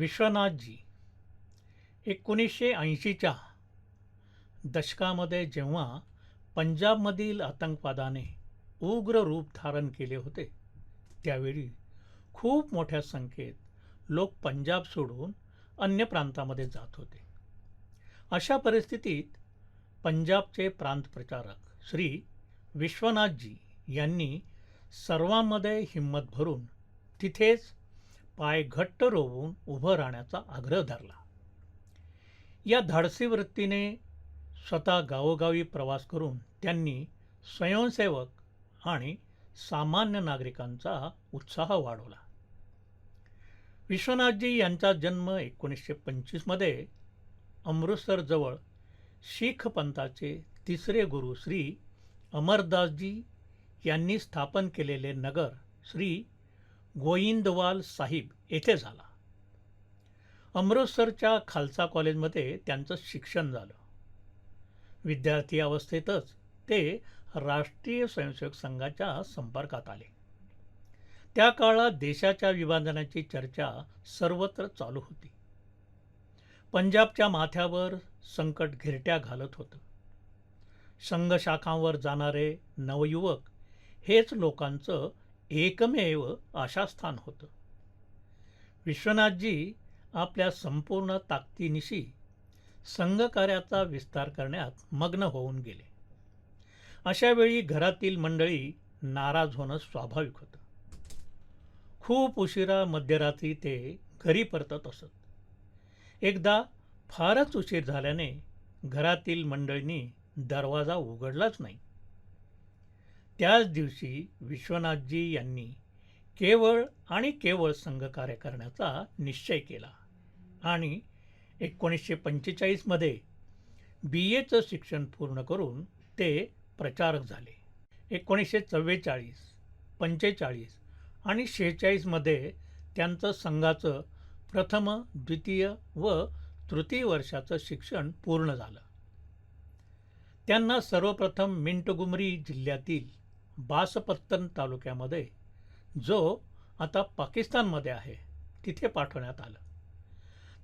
विश्वनाथजी एकोणीसशे ऐंशीच्या दशकामध्ये जेव्हा पंजाबमधील आतंकवादाने उग्र रूप धारण केले होते त्यावेळी खूप मोठ्या संख्येत लोक पंजाब सोडून अन्य प्रांतामध्ये जात होते. अशा परिस्थितीत पंजाबचे प्रांत प्रचारक श्री विश्वनाथजी यांनी सर्वांमध्ये हिंमत भरून तिथेच पाय घट्ट रोवून उभं राहण्याचा आग्रह धरला. या धाडसी वृत्तीने स्वतः गावोगावी प्रवास करून त्यांनी स्वयंसेवक आणि सामान्य नागरिकांचा उत्साह वाढवला. विश्वनाथजी यांचा जन्म एकोणीसशे पंचवीसमध्ये अमृतसरजवळ शीख पंथाचे तिसरे गुरु श्री अमरदासजी यांनी स्थापन केलेले नगर श्री गोविंदवाल साहिब येथे झाला. अमृतसरच्या खालसा कॉलेजमध्ये त्यांचं शिक्षण झालं. विद्यार्थी अवस्थेतच ते राष्ट्रीय स्वयंसेवक संघाच्या संपर्कात आले. त्या काळात देशाच्या विभाजनाची चर्चा सर्वत्र चालू होती. पंजाबच्या माथ्यावर संकट घिरट्या घालत होतं. संघ शाखांवर जाणारे नवयुवक हेच लोकांचं एकमेव आशास्थान होतं. विश्वनाथजी आपल्या संपूर्ण ताकदीनिशी संघकार्याचा विस्तार करण्यात मग्न होऊन गेले. अशावेळी घरातील मंडळी नाराज होणं स्वाभाविक होतं. खूप उशिरा मध्यरात्री ते घरी परतत असत. एकदा फारच उशीर झाल्याने घरातील मंडळींनी दरवाजा उघडलाच नाही. त्याच दिवशी विश्वनाथजी यांनी केवळ आणि केवळ संघकार्य करण्याचा निश्चय केला. आणि एकोणीसशे पंचेचाळीसमध्ये बी एचं शिक्षण पूर्ण करून ते प्रचारक झाले. एकोणीसशे चव्वेचाळीस पंचेचाळीस आणि शेहेचाळीसमध्ये त्यांचं संघाचं प्रथम द्वितीय व तृतीय वर्षाचं शिक्षण पूर्ण झालं. त्यांना सर्वप्रथम मिंटगुमरी जिल्ह्यातील बासपत्तन तालुक्यामध्ये जो आता पाकिस्तानमध्ये आहे तिथे पाठवण्यात आलं.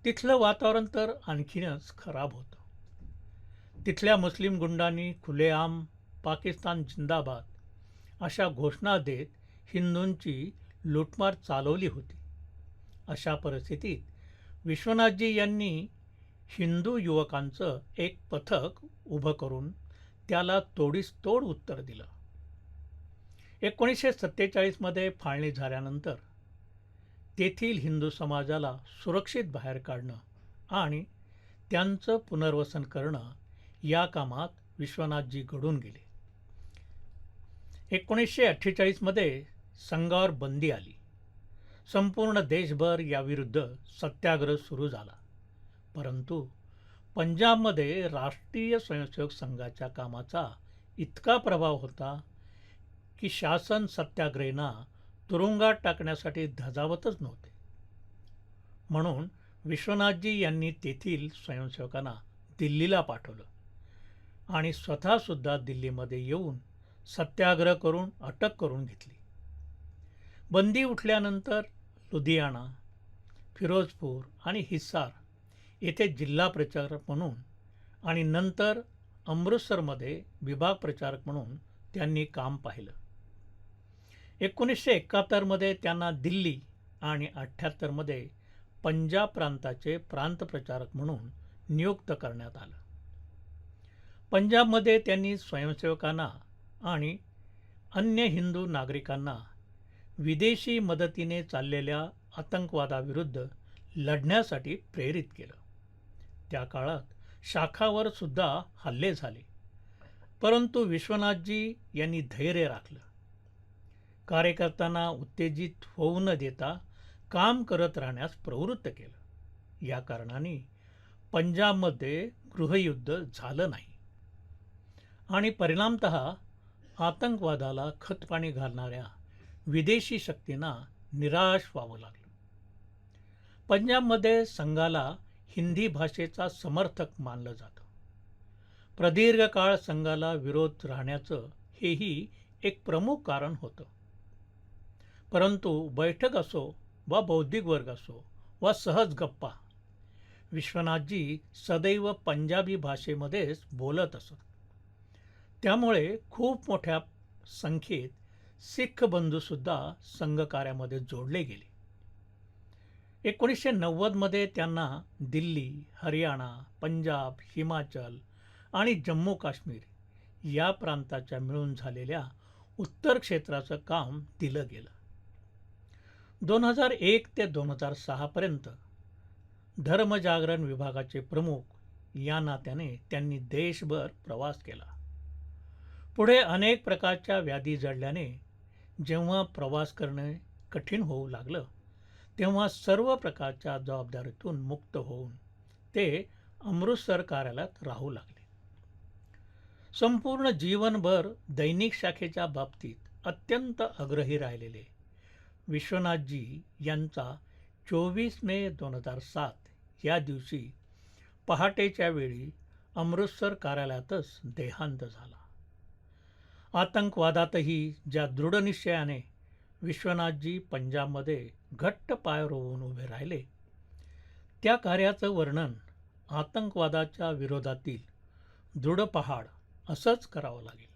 तिथलं वातावरण तर आणखीनच खराब होतं. तिथल्या मुस्लिम गुंडांनी खुलेआम पाकिस्तान जिंदाबाद अशा घोषणा देत हिंदूंची लूटमार चालवली होती. अशा परिस्थितीत विश्वनाथजी यांनी हिंदू युवकांचं एक पथक उभं करून त्याला तोडीस तोड उत्तर दिलं. एकोणीसशे सत्तेचाळीसमध्ये फाळणी झाल्यानंतर तेथील हिंदू समाजाला सुरक्षित बाहेर काढणं आणि त्यांचं पुनर्वसन करणं या कामात विश्वनाथजी घडून गेले. एकोणीसशे अठ्ठेचाळीसमध्ये संघावर बंदी आली. संपूर्ण देशभर याविरुद्ध सत्याग्रह सुरू झाला. परंतु पंजाबमध्ये राष्ट्रीय स्वयंसेवक संघाच्या कामाचा इतका प्रभाव होता की शासन सत्याग्रहींना तुरुंगात टाकण्यासाठी धजावतच नव्हते. म्हणून विश्वनाथजी यांनी तेथील स्वयंसेवकांना दिल्लीला पाठवलं आणि स्वतःसुद्धा दिल्लीमध्ये येऊन सत्याग्रह करून अटक करून घेतली. बंदी उठल्यानंतर लुधियाना फिरोजपूर आणि हिस्सार येथे जिल्हा प्रचारक म्हणून आणि नंतर अमृतसरमध्ये विभाग प्रचारक म्हणून त्यांनी काम पाहिलं. एकोणीसशे एकाहत्तरमध्ये त्यांना दिल्ली आणि अठ्ठ्याहत्तरमध्ये पंजाब प्रांताचे प्रांतप्रचारक म्हणून नियुक्त करण्यात आलं. पंजाबमध्ये त्यांनी स्वयंसेवकांना आणि अन्य हिंदू नागरिकांना विदेशी मदतीने चाललेल्या आतंकवादाविरुद्ध लढण्यासाठी प्रेरित केलं. त्या काळात शाखावर सुद्धा हल्ले झाले परंतु विश्वनाथजी यांनी धैर्य राखलं. कार्यकर्त्यांना उत्तेजित होऊ न देता काम करत राहण्यास प्रवृत्त केलं. या कारणाने पंजाबमध्ये गृहयुद्ध झालं नाही. आणि परिणामत आतंकवादाला खतपाणी घालणाऱ्या विदेशी शक्तींना निराश व्हावं लागलं. पंजाबमध्ये संघाला हिंदी भाषेचा समर्थक मानलं जातं. प्रदीर्घ काळ संघाला विरोध राहण्याचं हेही एक प्रमुख कारण होतं. परंतु बैठक असो वा बौद्धिक वर्ग असो वा सहज गप्पा विश्वनाथजी सदैव पंजाबी भाषेमध्येच बोलत असत. त्यामुळे खूप मोठ्या संख्येत सिख बंधूसुद्धा संघकार्यामध्ये जोडले गेले. एकोणीसशे नव्वदमध्ये त्यांना दिल्ली हरियाणा पंजाब हिमाचल आणि जम्मू काश्मीर या प्रांताच्या मिळून झालेल्या उत्तर क्षेत्राचं काम दिलं गेलं. दोन हजार एक ते दोन हजार सहापर्यंत धर्मजागरण विभागाचे प्रमुख या नात्याने त्यांनी देशभर प्रवास केला. पुढे अनेक प्रकारच्या व्याधी जडल्याने जेव्हा प्रवास करणे कठीण होऊ लागलं तेव्हा सर्व प्रकारच्या जबाबदारीतून मुक्त होऊन ते अमृतसर कार्यालयात राहू लागले. संपूर्ण जीवनभर दैनिक शाखेच्या बाबतीत अत्यंत आग्रही राहिलेले विश्वनाथजी यांचा चोवीस मे दोन हजार सात या दिवशी पहाटेच्या वेळी अमृतसर कार्यालयातच देहांत झाला. आतंकवादातही ज्या दृढनिश्चयाने विश्वनाथजी पंजाबमध्ये घट्ट पाय रोवून उभे राहिले त्या कार्याचं वर्णन आतंकवादाच्या विरोधातील दृढ पहाड असंच करावं लागेल.